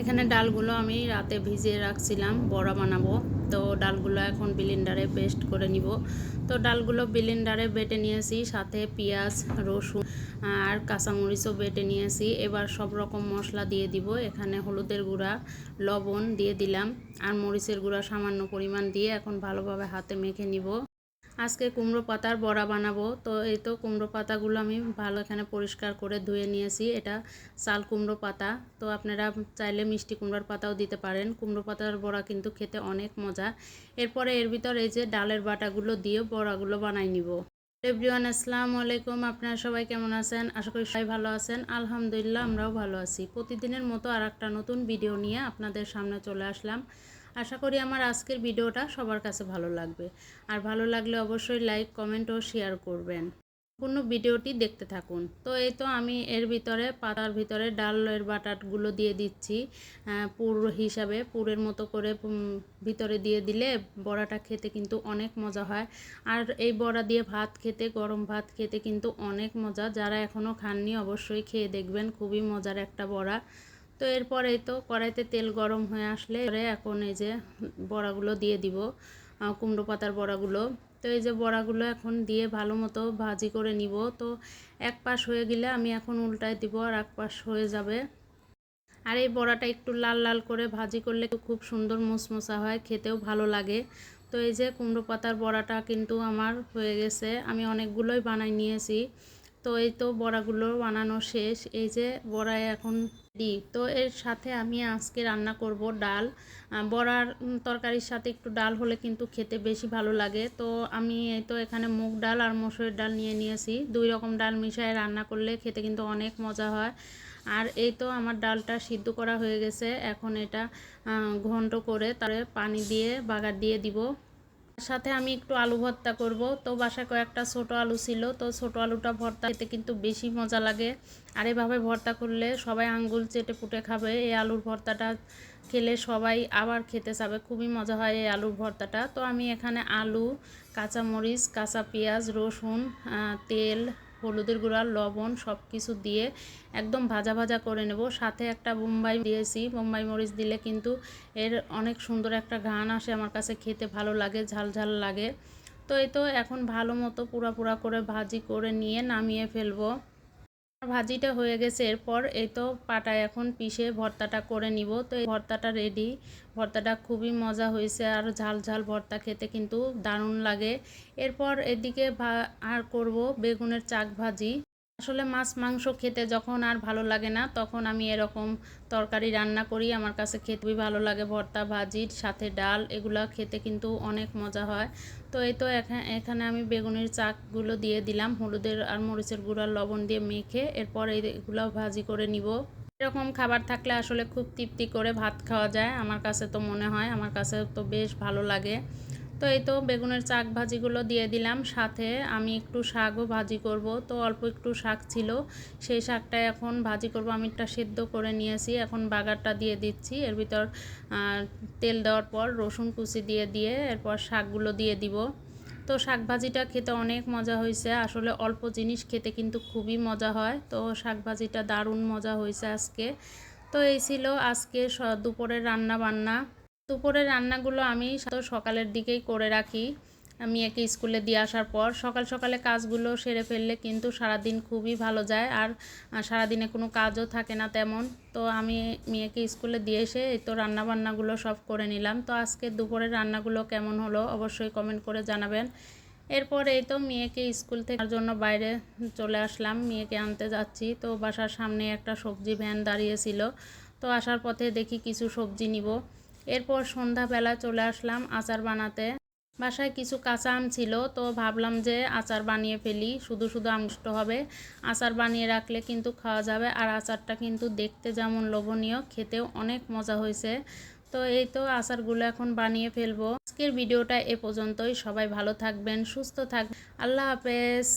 এখানে ডালগুলো আমি রাতে ভিজিয়ে রাখছিলাম, বড়া বানাবো। তো ডালগুলো এখন বিলিন্ডারে পেস্ট করে নিব। তো ডালগুলো বিলিন্ডারে বেটে নিয়েছি, সাথে পেঁয়াজ, রসুন আর কাঁচামরিচও বেটে নিয়েছি। এবার সব রকম মশলা দিয়ে দিব। এখানে হলুদের গুঁড়া, লবণ দিয়ে দিলাম। আর মরিচের গুঁড়া সামান্য পরিমাণ দিয়ে এখন ভালোভাবে হাতে মেখে নিব। আজকে কুমড়ো পাতার বড়া বানাবো। তো এই তো কুমড়ো পাতাগুলো আমি ভালো এখানে পরিষ্কার করে ধুয়ে নিয়েছি। এটা চাল কুমড়ো পাতা। তো আপনারা চাইলে মিষ্টি কুমড়োর পাতাও দিতে পারেন। কুমড়ো পাতার বড়া কিন্তু খেতে অনেক মজা। এরপরে এর ভিতর এই যে ডালের বাটাগুলো দিয়ে বড়াগুলো বানাই নিব। এভরিওয়ান, আসসালামু আলাইকুম। আপনারা সবাই কেমন আছেন? আশা করি সবাই ভালো আছেন। আলহামদুলিল্লাহ, আমরাও ভালো আছি। প্রতিদিনের মতো আর নতুন ভিডিও নিয়ে আপনাদের সামনে চলে আসলাম। আশা করি আমার আজকের ভিডিওটা সবার কাছে ভালো লাগবে। আর ভালো লাগলে অবশ্যই লাইক কমেন্ট ও শেয়ার করবেন। সম্পূর্ণ ভিডিওটি দেখতে থাকুন। তো এই তো আমি এর ভিতরে পাতার ভিতরে ডালের বাটারগুলো দিয়ে দিচ্ছি। পুর হিসাবে পুরের মতো করে ভিতরে দিয়ে দিলে বড়াটা খেতে কিন্তু অনেক মজা হয়। আর এই বড়া দিয়ে ভাত খেতে, গরম ভাত খেতে কিন্তু অনেক মজা। যারা এখনও খাননি অবশ্যই খেয়ে দেখবেন। খুবই মজার একটা বড়া। তো এরপরে তো কড়াইতে তেল গরম হয়ে আসলে এখন এই যে বড়াগুলো দিয়ে দিব কুমড়ো পাতার বড়াগুলো। তো এই যে বড়াগুলো এখন দিয়ে ভালো মতো ভাজি করে নিব। তো এক পাশ হয়ে গেলে আমি এখন উল্টায় দিব, আর এক পাশ হয়ে যাবে। আর এই বড়াটা একটু লাল লাল করে ভাজি করলে খুব সুন্দর মুসমুসা হয়, খেতেও ভালো লাগে। তো এই যে কুমড়ো পাতার বড়াটা কিন্তু আমার হয়ে গেছে। আমি অনেকগুলোই বানাই নিয়েছি। তো এই তো বড়াগুলো বানানো শেষ। এই যে বড়ায় এখন দিই তো এর সাথে আমি আজকে রান্না করব ডাল। বড়ার তরকারির সাথে একটু ডাল হলে কিন্তু খেতে বেশি ভালো লাগে। তো আমি এই তো এখানে মুগ ডাল আর মসুরের ডাল নিয়ে নিয়েছি। দুই রকম ডাল মিশিয়ে রান্না করলে খেতে কিন্তু অনেক মজা হয়। আর এই তো আমার ডালটা সিদ্ধ করা হয়ে গেছে। এখন এটা ঘন্ট করে তারপরে পানি দিয়ে বাগার দিয়ে দিব। সাথে আমি একটু আলু ভর্তা করব। তো বাসায় কয়েকটা ছোট আলু ছিল, তো ছোট আলুটা ভর্তা খেতে কিন্তু বেশি মজা লাগে। আর এভাবে ভর্তা করলে সবাই আঙ্গুল চেটে পুটে খাবে। এই আলুর ভর্তাটা খেলে সবাই আবার খেতে চাবে। খুবই মজা হয় এই আলুর ভর্তাটা। তো আমি এখানে আলু, কাঁচামরিচ, কাঁচা পেঁয়াজ, রসুন তেল হলুদের গুঁড়া, লবণ সব কিছু দিয়ে একদম ভাজা ভাজা করে নেব। সাথে একটা বোম্বাই দিয়েছি। বোম্বাই মরিচ দিলে কিন্তু এর অনেক সুন্দর একটা ঘান আসে আমার কাছে, খেতে ভালো লাগে, ঝাল ঝাল লাগে। তো এই তো এখন ভালো মতো পুরা পুরা করে ভাজি করে নিয়ে নামিয়ে ফেলব। ভাজিটা হয়ে গেছে, এরপর এই তো পাটা এখন পিষে ভর্তাটা করে নিব। তো এই ভর্তাটা রেডি ভর্তাটা খুবই মজা হয়েছে আর ঝাল ঝাল ভর্তা খেতে কিন্তু দারুণ লাগে। এরপর এদিকে আর করব বেগুনের চাক ভাজি। আসলে মাছ, মাংস খেতে যখন আর ভালো লাগে না, তখন আমি এরকম তরকারি রান্না করি। আমার কাছে খেতে খুবই ভালো লাগে। ভর্তা ভাজির সাথে ডাল, এগুলো খেতে কিন্তু অনেক মজা হয়। তো এই তো এখানে আমি বেগুনের চাকগুলো দিয়ে দিলাম, হলুদের আর মরিচের গুঁড়া, লবণ দিয়ে মেখে এরপর এইগুলো ভাজি করে নিব। এরকম খাবার থাকলে আসলে খুব তৃপ্তি করে ভাত খাওয়া যায়। আমার কাছে তো মনে হয়, আমার কাছে তো বেশ ভালো লাগে। তো এই তো বেগুনের চাক ভাজিগুলো দিয়ে দিলাম। সাথে আমি একটু শাকও ভাজি করব। তো অল্প একটু শাক ছিল। সেই শাকটা এখন ভাজি করব। আমি একটা সেদ্ধ করে নিয়েছি। এখন বাগারটা দিয়ে দিচ্ছি। এর ভিতর তেল দেওয়ার পর রসুন কুচি দিয়ে দিয়ে এরপর শাকগুলো দিয়ে দিব। তো শাক ভাজিটা খেতে অনেক মজা হয়েছে। আসলে অল্প জিনিস খেতে কিন্তু খুবই মজা হয়। তো শাক ভাজিটা দারুণ মজা হয়েছে আজকে। তো এই ছিল আজকে দুপুরের রান্না বান্না দুপুরের রান্নাগুলো আমি তো সকালের দিকেই করে রাখি। মেয়েকে স্কুলে দিয়ে আসার পর সকাল সকালে কাজগুলো সেরে ফেললে কিন্তু সারাদিন খুবই ভালো যায় আর সারাদিনে কোনো কাজও থাকে না তেমন। তো আমি মেয়েকে স্কুলে দিয়ে এসে এই তো রান্নাবান্নাগুলো সব করে নিলাম। তো আজকে দুপুরের রান্নাগুলো কেমন হলো অবশ্যই কমেন্ট করে জানাবেন। এরপর এই তো মেয়েকে স্কুল থেকে জন্য বাইরে চলে আসলাম। মেয়েকে আনতে যাচ্ছি। তো বাসার সামনে একটা সবজি ভ্যান দাঁড়িয়েছিল। তো আসার পথে দেখি কিছু সবজি নিব। এরপর সন্ধ্যাবেলা চলে আসলাম আচার বানাতে। বাসায় কিছু কাঁচা আম ছিল, তো ভাবলাম যে আচার বানিয়ে ফেলি, শুধু শুধু আমষ্ট হবে। আচার বানিয়ে রাখলে কিন্তু খাওয়া যাবে, আর আচারটা কিন্তু দেখতে যেমন লোভনীয়, খেতেও অনেক মজা হয়েছে। তো এই তো আচারগুলো এখন বানিয়ে ফেলব। আজকের ভিডিওটা এ পর্যন্তই। সবাই ভালো থাকবেন, সুস্থ থাকবেন। আল্লাহ হাফেজ।